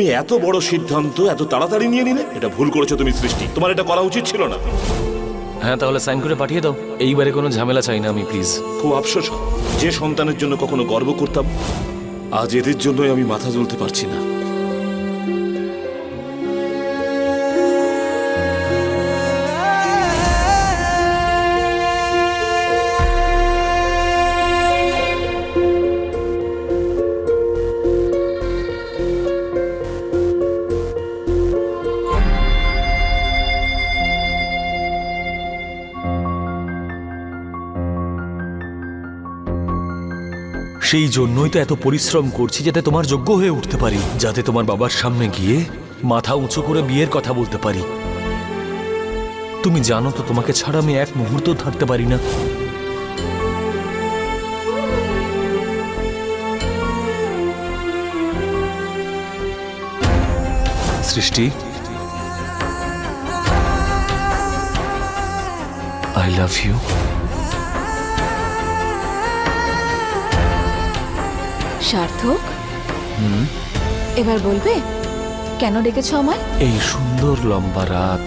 তুমি এত বড় সিদ্ধান্ত এত তাড়াতাড়ি নিয়ে নিলে? এটা ভুল করেছ তুমি সৃষ্টি। তোমার এটা করা উচিত ছিল না। হ্যাঁ তাহলে সাইন করে পাঠিয়ে দাও। এইবারে কোনো ঝামেলা চাই না আমি প্লিজ। খুব আফসোস। যে সন্তানের জন্য কখনো গর্ব করতাম আজ এদের জন্যই আমি মাথা তুলতে পারছি না। সেই জন্যই তো এত পরিশ্রম করছি যাতে তোমার যোগ্য হয়ে উঠতে পারি, যাতে তোমার বাবার সামনে গিয়ে মাথা উঁচু করে বিয়ের কথা বলতে পারি। তুমি জানো তো তোমাকে ছাড়া আমি এক মুহূর্ত থাকতে পারি না। সৃষ্টি আই লাভ ইউ সার্থক? এবার বলবে কেন ডেকেছ আমায়? এই সুন্দর লম্বা রাত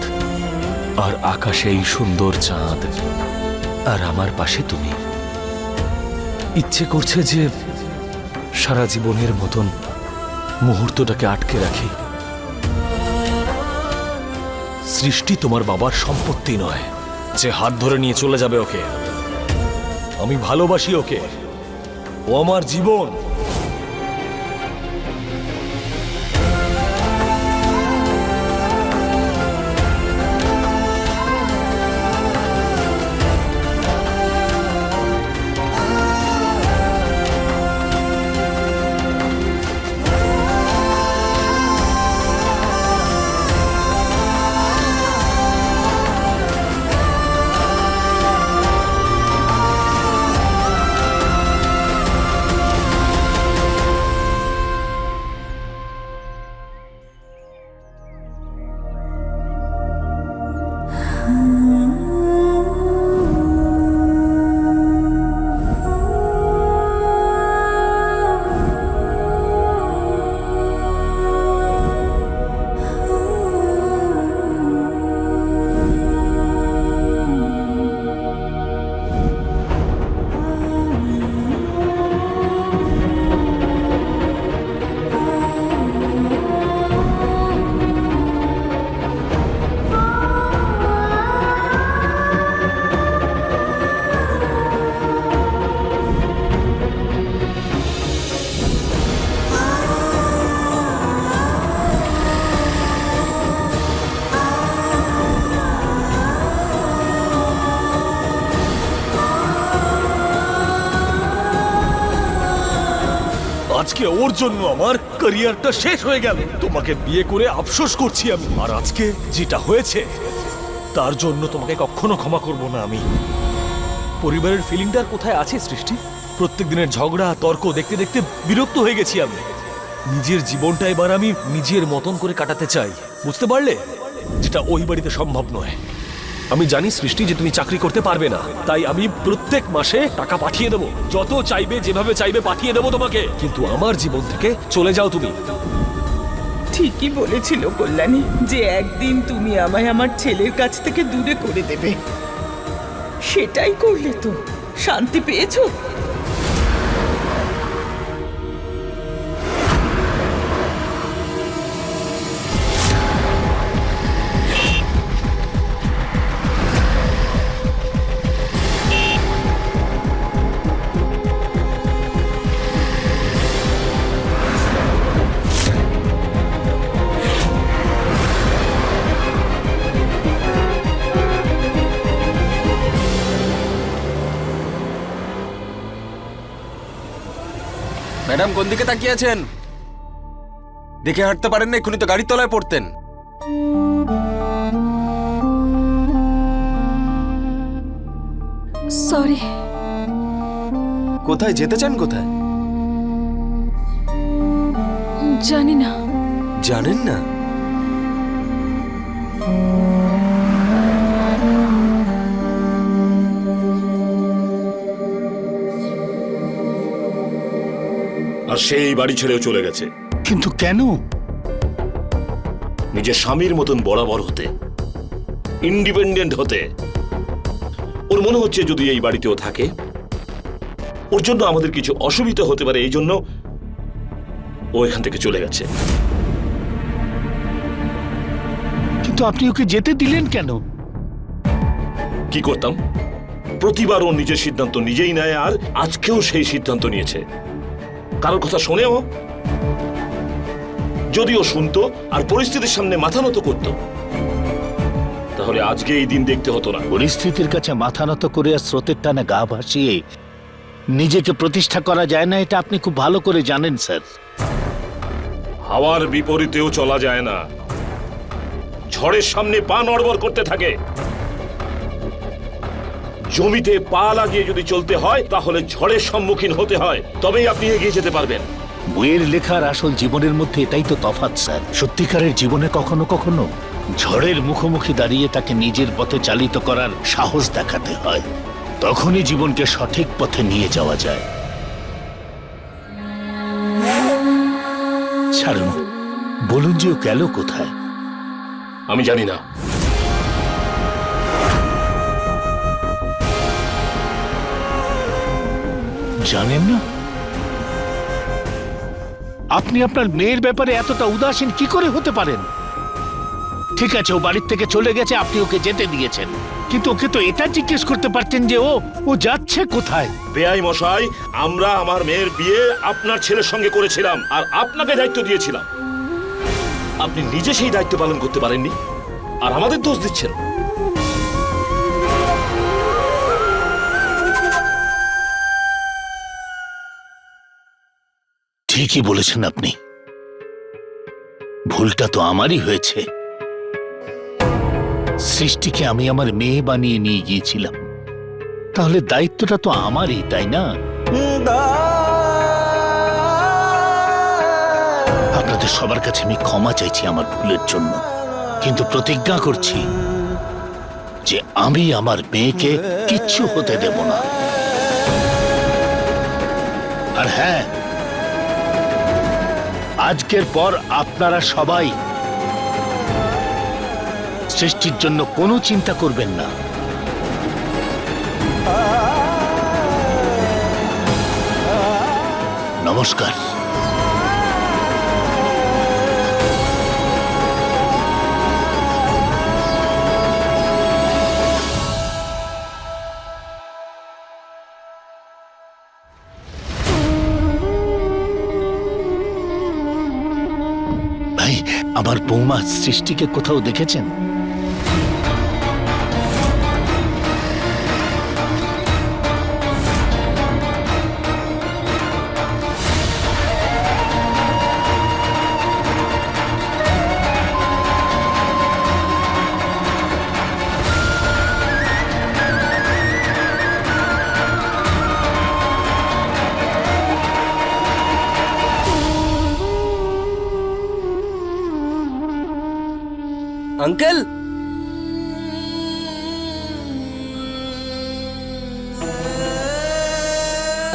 আর আকাশে এই সুন্দর চাঁদ আর আমার পাশে তুমি। ইচ্ছে করছে যে সারা জীবনের মতন মুহূর্তটাকে আটকে রাখি। সৃষ্টি তোমার বাবার সম্পত্তি নয় যে হাত ধরে নিয়ে চলে যাবে ওকে। আমি ভালোবাসি ওকে। ও আমার জীবন। আজকে ওর জন্য আমার ক্যারিয়ারটা শেষ হয়ে গেল। তোমাকে বিয়ে করে আফসোস করছি আমি। আর আজকে যেটা হয়েছে, তার জন্য তোমাকে কখনো ক্ষমা করব না আমি। পরিবারের ফিলিংটার কোথায় আছে, সৃষ্টি? প্রত্যেক দিনের ঝগড়া, তর্ক দেখতে দেখতে বিরক্ত হয়ে গেছি আমি। নিজের জীবনটা এবার আমি নিজের মতন করে কাটাতে চাই। বুঝতে পারলে? যেটা ওই বাড়িতে সম্ভব নয়। আমি জানি সৃষ্টি যে তুমি চাকরি করতে পারবে না। তাই আমি প্রত্যেক মাসে টাকা পাঠিয়ে দেবো। যত চাইবে, যেভাবে চাইবে পাঠিয়ে দেবো তোমাকে। কিন্তু আমার জীবন থেকে চলে যাও তুমি। ঠিকই বলেছিল কল্যাণী, যে একদিন তুমি আমায় আমার ছেলের কাছ থেকে দূরে করে দেবে। সেটাই করলে তো শান্তি পেয়েছ। ম্যাডাম কোন দিকে তাকিয়ে আছেন? দেখে হাঁটতে পারেন না এক্ষুনি তো গাড়ির তলায় পড়তেন। সরি। কোথায় যেতে চান কোথায়? জানি না। জানেন না? আর সেই বাড়ি ছেড়েও চলে গেছে। কিন্তু কেন? নিজের স্বামীর মতন বরাবর হতে ইন্ডিপেন্ডেন্ট হতে ওর মনে হচ্ছে যদি এই বাড়িতেও থাকে ওর জন্য আমাদের কিছু অসুবিধা হতে পারে এই জন্য ও এখান থেকে চলে গেছে। কিন্তু আপনি ওকে যেতে দিলেন কেন? কি করতাম? প্রতিবার ও নিজের সিদ্ধান্ত নিজেই নেয় আর আজকেও সেই সিদ্ধান্ত নিয়েছে। কারোর কথা শোনেও? যদিও শুনতো আর পরিস্থিতির সামনে মাথা নত করত। তাহলে আজকে এই দিন দেখতে হতো না। পরিস্থিতির কাছে মাথা নত করে আর স্রোতের টানে গা ভাসিয়ে নিজেকে প্রতিষ্ঠা করা যায় না এটা আপনি খুব ভালো করে জানেন স্যার। হাওয়ার বিপরীতেও চলা যায় না। ঝড়ের সামনে পা নড়বড় করতে থাকে। জমিতে পা লাগিয়ে যদি চলতে হয় তাহলে ঝড়ের সম্মুখীন হতে হয়। তবেই আপনি এগিয়ে যেতে পারবেন। বইয়ের লেখার আসল জীবনের মধ্যে এটাই তো তফাৎ স্যার। সত্যিকারের জীবনে কখনো কখনো ঝড়ের মুখোমুখি দাঁড়িয়ে তাকে নিজের পথে চালিত করার সাহস দেখাতে হয়। তখনই জীবনকে সঠিক পথে নিয়ে যাওয়া যায়। ছাড়ুন বলুন যে ও গেল কোথায়। আমি জানি না। জানেন না? আপনি আপনার মেয়ের ব্যাপারে এতটা উদাসীন কি করে হতে পারেন? ঠিক আছে, ও বাড়ির থেকে চলে গেছে, আপনি ওকে যেতে দিয়েছেন। কিন্তু ওকে তো এটা জিজ্ঞেস করতে পারতেন যে, ও ও যাচ্ছে কোথায়? বেআই মশাই, আমরা আমার মেয়ের বিয়ে আপনার ছেলের সঙ্গে করেছিলাম, আর আপনাকে দায়িত্ব দিয়েছিলাম। আপনি নিজে সেই দায়িত্ব পালন করতে পারেননি, আর আমাদের দোষ দিচ্ছেন। ঠিকই বলেছেন আপনি। ভুলটা তো আমারই হয়েছে। সৃষ্টিকে আমি আমার মেয়ে বানিয়ে নিয়ে গিয়েছিলাম। তাহলে দায়িত্বটা তো আমারই, তাই না? আপনাদের সবার কাছে আমি ক্ষমা চাইছি আমার ভুলের জন্য। কিন্তু প্রতিজ্ঞা করছি যে আমি আমার মেয়েকে কিচ্ছু হতে দেব না। আর হ্যাঁ আজকের পর আপনারা সবাই সৃষ্টির জন্য কোনো চিন্তা করবেন না। নমস্কার। আমার বৌমা সৃষ্টিকে কোথাও দেখেছেন?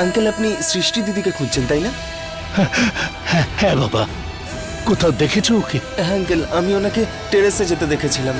আঙ্কেল আপনি সৃষ্টি দিদিকে খুঁজছেন তাই না? হ্যাঁ বাবা। কোথাও দেখেছ ওকে? হ্যাঁ আঙ্কেল আমি ওনাকে টেরেসে যেতে দেখেছিলাম।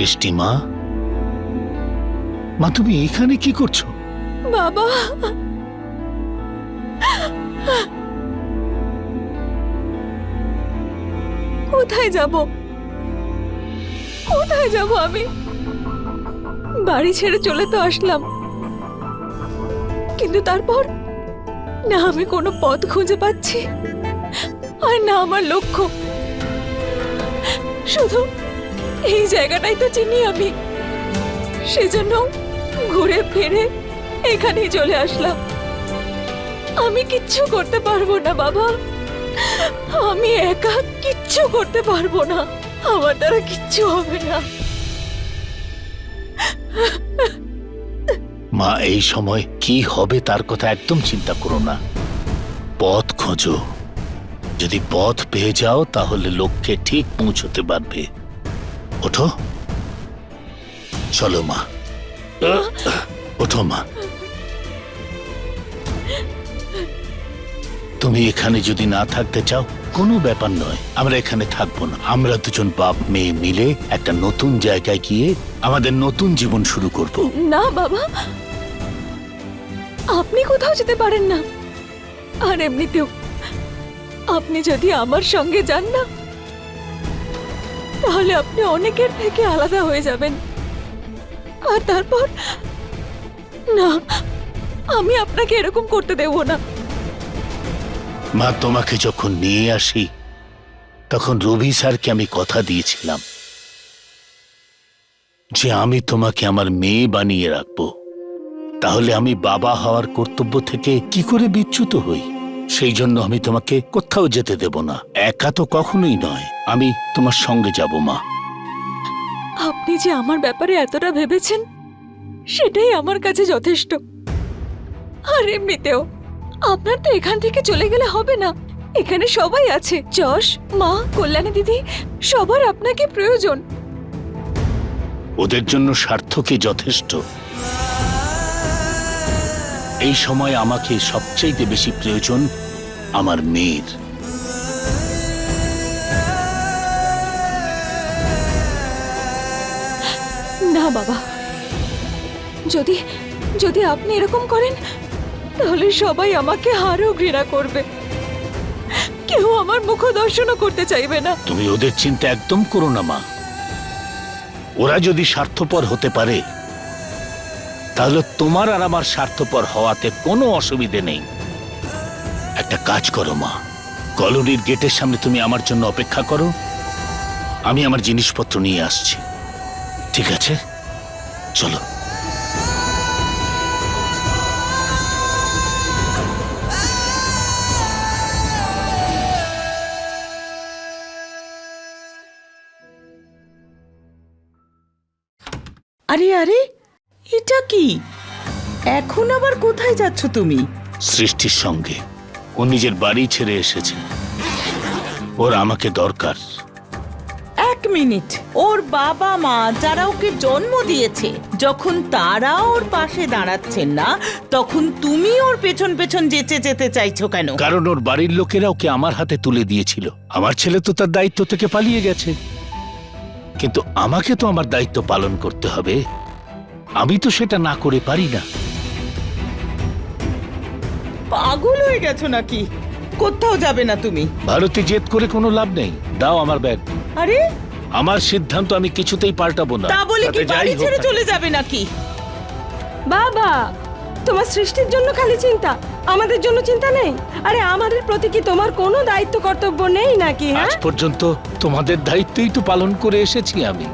সৃষ্টি, মা? মা, তুমি এখানে কি করছ? বাবা। কোথায় যাব? কোথায় যাব আমি? বাড়ি ছেড়ে চলে তো আসলাম। কিন্তু তারপর না আমি কোনো পথ খুঁজে পাচ্ছি। আর না আমার লক্ষ্য। শুধু এই জায়গাটাই তো চিনি আমি। সেজন্য ঘুরে ফিরে এখানেই চলে আসলাম। আমি কিচ্ছু করতে পারব না, বাবা। আমি একা কিচ্ছু করতে পারব না। আমার দ্বারা কিচ্ছু হবে না। মা, এই সময় কি হবে তার কথা একদম চিন্তা করো না। পথ খোঁজো। যদি পথ পেয়ে যাও, তাহলে লক্ষ্যে ঠিক পৌঁছতে পারবে। ওঠো। চলো, মা। ওঠো, মা। তুমি এখানে যদি না থাকতে চাও, কোনো ব্যাপার নয়। আমরা এখানে থাকব না। আমরা দুজন বাপ, মেয়ে মিলে একটা নতুন জায়গায় গিয়ে আমাদের নতুন জীবন শুরু করব। না, বাবা। আপনি কোথাও যেতে পারেন না। আর এমনিতেও আপনি যদি আমার সঙ্গে যান না তাহলে আপনি অনেকের থেকে আলাদা হয়ে যাবেন। আর তারপর? না, আমি আপনাকে এরকম করতে দেব না। মা, তোমাকে যখন নিয়ে আসি, তখন রবি স্যারকে আমি কথা দিয়েছিলাম যে আমি তোমাকে আমার মেয়ে বানিয়ে রাখব। তাহলে আমি বাবা হওয়ার কর্তব্য থেকে কি করে বিচ্যুত হই? সেই জন্য আমি তোমাকে কোথাও যেতে দেব না। একা তো কখনোই নয়। আমি তোমার সঙ্গে যাব মা। আপনি যে আমার ব্যাপারে এতটা ভেবেছেন সেটাই আমার কাছে যথেষ্ট। আর এমনিতেও আপনার তো এখান থেকে চলে গেলে হবে না। এখানে সবাই আছে যশ মা কল্যাণী দিদি সবার আপনাকে প্রয়োজন। ওদের জন্য স্বার্থকে যথেষ্ট। এই সময় আমাকে সবচাইতে বেশি প্রয়োজন আমার মেয়ের। বাবা। যদি যদি আপনি এরকম করেন, তাহলে সবাই আমাকে আরও ঘৃণা করবে। কেউ আমার মুখ দর্শনও করতে চাইবে না। তুমি ওদের চিন্তা একদম করো না, মা। ওরা যদি স্বার্থপর হতে পারে, তাহলে তোমার আর আমার স্বার্থপর হওয়াতে কোনো অসুবিধে নেই। একটা কাজ করো, মা। কলোনির গেটের সামনে তুমি আমার জন্য অপেক্ষা করো। আমি আমার জিনিসপত্র নিয়ে আসছি। ঠিক আছে? চলো। আরে আরে এটা কি? এখন আবার কোথায় যাচ্ছ তুমি? সৃষ্টির সঙ্গে। ও নিজের বাড়ি ছেড়ে এসেছে। ওর আমাকে দরকার। মিনিট। ওর বাবা মা যারা ওকে জন্ম দিয়েছে যখন তারা ওর পাশে দাঁড়াচ্ছেন না তখন তুমি ওর পেছন পেছন যেতে যেতে চাইছো কেন? কারণ ওর বাড়ির লোকেরা ওকে আমার হাতে তুলে দিয়েছিল। আমার ছেলে তো তার দায়িত্ব থেকে পালিয়ে গেছে। কিন্তু আমাকে তো আমার দায়িত্ব পালন করতে হবে। আমি তো সেটা না করে পারি না। পাগল হয়ে গেছো নাকি? কোথাও যাবে না তুমি। ভারতে জেদ করে কোনো লাভ নেই। দাও আমার ব্যাগ। আরে আমার সিদ্ধান্ত আমি কিছুতেই পাল্টাবো না। তা বলে কি তাতে যাই বাড়ি হোক ছেড়ে না। চলে যাবে নাকি? বাবা তোমার সৃষ্টির জন্য খালি চিন্তা। আমাদের জন্য চিন্তা নেই? আরে আমাদের প্রতি কি তোমার কোনো দায়িত্ব কর্তব্য নেই নাকি আজ হ্যাঁ পর্যন্ত তোমাদের দায়িত্বই তো পালন করে এসেছি আমি।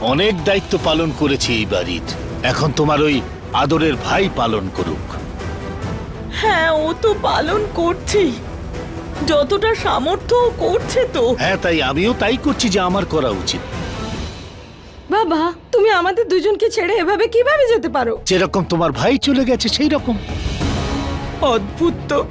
অনেক দায়িত্ব পালন করেছি এই বাড়ির। এখন তোমার ওই আদরের ভাই পালন করুক। হ্যাঁ ও তো পালন করছেই। যতটা সামর্থ্য ও করছে তো। হ্যাঁ তাই আমিও তাই করছি যে আমার করা উচিত। বাবা তুমি আমাদের দুজনকে ছেড়ে এভাবে কীভাবে যেতে পারো? যেরকম তোমার ভাই চলে গেছে সেই রকম অদ্ভুত তো।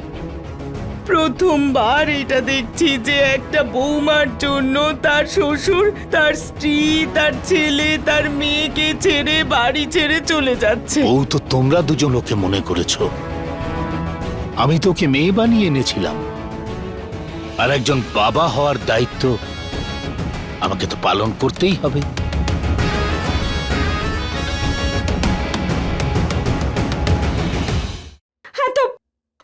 প্রথমবার এটা দেখছি যে একটা বৌমার জন্য তার শ্বশুর তার স্ত্রী তার ছেলে তার মেয়েকে ছেড়ে বাড়ি ছেড়ে চলে যাচ্ছে। বউ তো তোমরা দুজন ওকে মনে করেছ। আমি তো ওকে মেয়ে বানিয়ে এনেছিলাম। আর একজন বাবা হওয়ার দায়িত্ব আমাকে তো পালন করতেই হবে। হ্যাঁ তো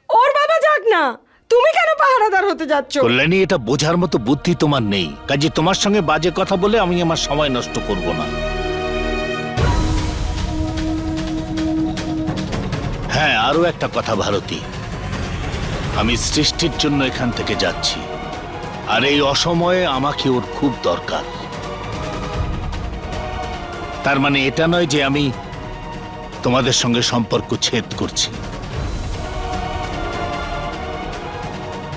ওর বাবা যাক না। তুমি কেন পাহারাদার হতে যাচ্ছ? কল্যাণী এটা বোঝার মতো বুদ্ধি তোমার নেই। কাজে তোমার সঙ্গে বাজে কথা বলে আমি আমার সময় নষ্ট করব না। হ্যাঁ আরও একটা কথা ভারতী। আমি সৃষ্টির জন্য এখান থেকে যাচ্ছি। আর এই অসময়ে আমাকে ওর খুব দরকার। তার মানে এটা নয় যে আমি তোমাদের সঙ্গে সম্পর্ক ছেদ করছি।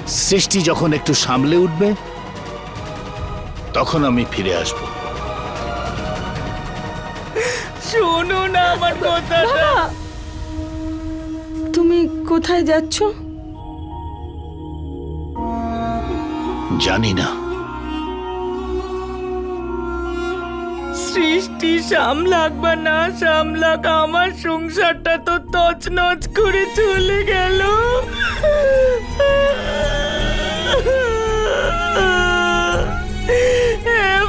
সৃষ্টি যখন একটু সামলে উঠবে তখন আমি ফিরে আসব। শোনো না আমার কথাটা। তুমি কোথায় যাচ্ছ? জানি না। সৃষ্টি সামলাক বা না সামলাক, আমার সংসারটা তো তছনছ করে চলে গেল।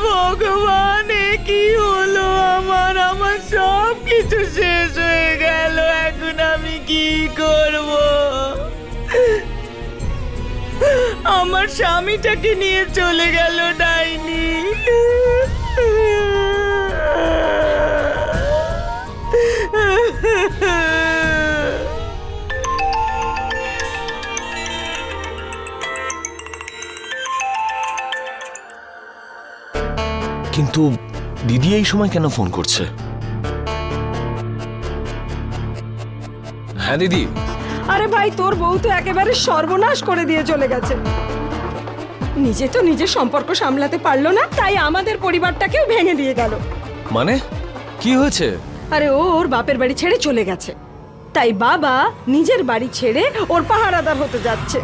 ভগবান কি হলো? আমার স্বামীটাকে নিয়ে চলে গেল ডাইনি। কিন্তু দিদি এই সময় কেন ফোন করছে? হ্যাঁ দিদি আরে ভাই তোর বউ তো একেবারে সর্বনাশ করে দিয়ে চলে গেছে। নিজে তো নিজের সম্পর্ক সামলাতে পারল না তাই আমাদের পরিবারটাকেও ভেঙে দিয়ে গেল। মানে? কি হয়েছে? আরে ও ওর বাপের বাড়ি ছেড়ে চলে গেছে। তাই বাবা নিজের বাড়ি ছেড়ে ওর পাহারাদার হতে যাচ্ছে।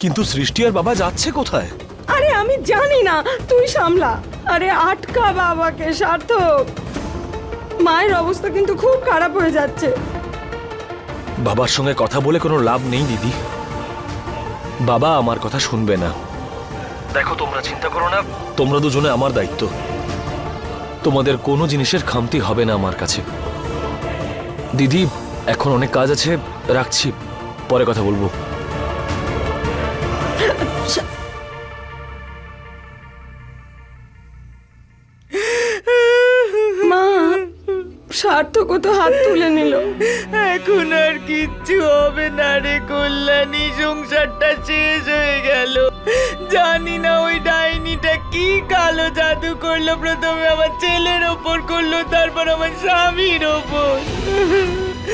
কিন্তু সৃষ্টি আর বাবা যাচ্ছে কোথায়? আরে আমি জানি না তুই সামলা। আরে আটকা বাবাকে সার্থক। মায়ের অবস্থা কিন্তু খুব খারাপ হয়ে যাচ্ছে। বাবার সঙ্গে কথা বলে কোনো লাভ নেই দিদি। বাবা আমার কথা শুনবে না। দেখো তোমরা চিন্তা করো না। তোমরা দুজনে আমার দায়িত্ব। তোমাদের কোনো জিনিসের খামতি হবে না আমার কাছে। দিদি এখন অনেক কাজ আছে রাখছি। পরে কথা বলব। সার্থকও তো হাত তুলে নিল। এখন আর কিচ্ছু হবে না রে কল্যাণী সংসারটা শেষ হয়ে গেল। জানি না ওই ডাইনিটা কি কালো জাদু করল প্রথমে আমার ছেলের ওপর করল তারপর আমার স্বামীর ওপর।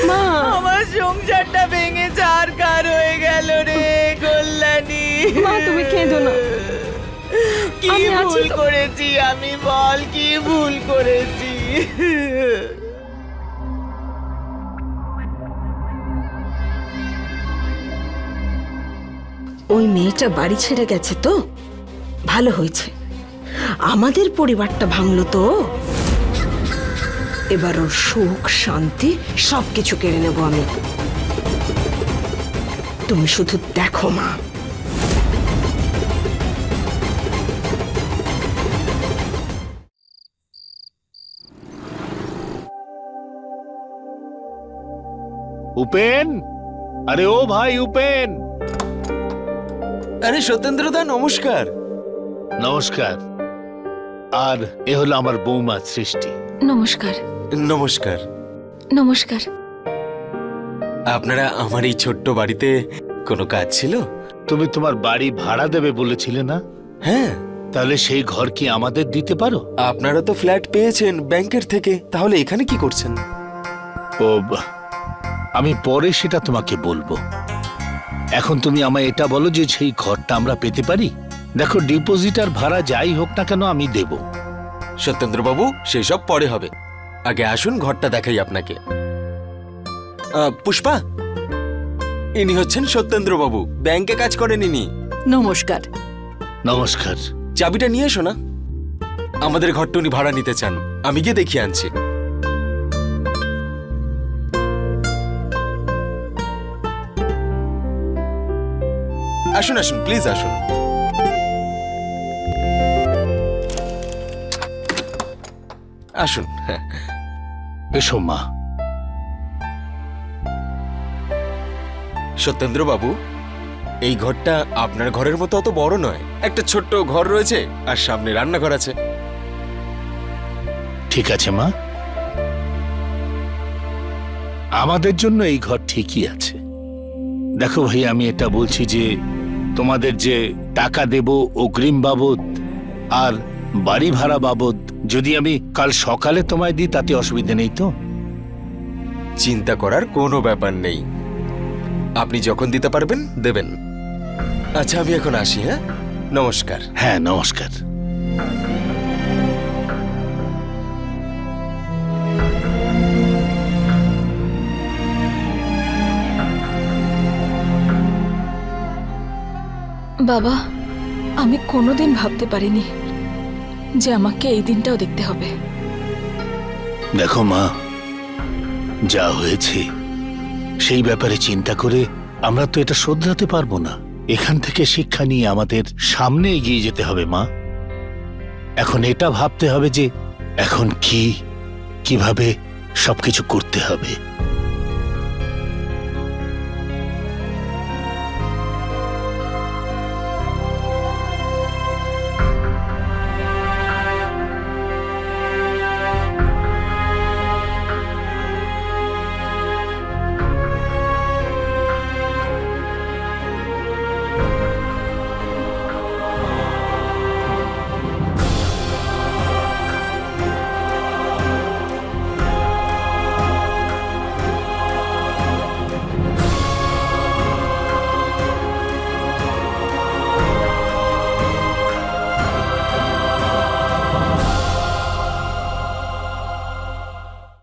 মা। আমার সংসারটা ভেঙে চার কার হয়ে গেল রে কল্যাণী। মা, তুমি কেঁদো না। কি ভুল করেছি আমি বল কি ভুল করেছি? ওই মেয়েটা বাড়ি ছেড়ে গেছে তো? ভালো হয়েছে। আমাদের পরিবারটা ভাঙলো তো। এবার ওর সুখ, শান্তি সব কিছু কেড়ে নেব আমি। তুমি শুধু দেখো, মা। উপেন? আরে ও ভাই, উপেন। আরে সত্যেন্দ্রদা নমস্কার। নমস্কার। আর এ হলো আমার বৌমা সৃষ্টি। নমস্কার। নমস্কার। নমস্কার। আপনারা আমার এই ছোট্ট বাড়িতে কোনো কাজ ছিল? তুমি তোমার বাড়ি ভাড়া দেবে বলেছিলে না? হ্যাঁ। তাহলে সেই ঘর কি আমাদের দিতে পারো? আপনারা তো ফ্ল্যাট পেয়েছেন ব্যাংকের থেকে তাহলে এখানে কি করছেন? ও বা- আমি পরে সেটা তোমাকে বলব। এখন তুমি আমায় এটা বলো যে সেই ঘরটা আমরা পেতে পারি? দেখো ডিপোজিট আর ভাড়া যাই হোক না কেন আমি দেব। সত্যেন্দ্রবাবু সেসব পরে হবে। আগে আসুন ঘরটা দেখাই আপনাকে। আহ, পুষ্পা? ইনি হচ্ছেন সত্যেন্দ্রবাবু। ব্যাংকে কাজ করেন ইনি। নমস্কার। নমস্কার। চাবিটা নিয়ে এসো না। আমাদের ঘরটা উনি ভাড়া নিতে চান। আমি গিয়ে দেখিয়ে আনছি। আসুন আসুন প্লিজ আসুন। আসুন। এসো মা। সত্যেন্দ্র বাবু এই ঘরটা আপনার ঘরের মতো অত বড় নয়। একটা ছোট্ট ঘর রয়েছে আর সামনে রান্নাঘর আছে। ঠিক আছে মা। আমাদের জন্য এই ঘর ঠিকই আছে। দেখো ভাই আমি এটা বলছি যে তোমাদের যে টাকা দেব অগ্রিম বাবদ আর বাড়ি ভাড়া বাবদ যদি আমি কাল সকালে তোমায় দিই তাতে অসুবিধে নেই তো? চিন্তা করার কোনো ব্যাপার নেই। আপনি যখন দিতে পারবেন দেবেন। আচ্ছা আমি এখন আসি হ্যাঁ? নমস্কার। হ্যাঁ নমস্কার। বাবা, আমি কোনোদিন ভাবতে পারিনি যে আমাকে এই দিনটাও দেখতে হবে। দেখো মা, যা হয়েছে, সেই ব্যাপারে চিন্তা করে আমরা তো এটা শোধরাতে পারব না। এখান থেকে শিক্ষা নিয়ে আমাদের সামনে এগিয়ে যেতে হবে মা। এখন এটা ভাবতে হবে যে এখন কি, কীভাবে সবকিছু করতে হবে।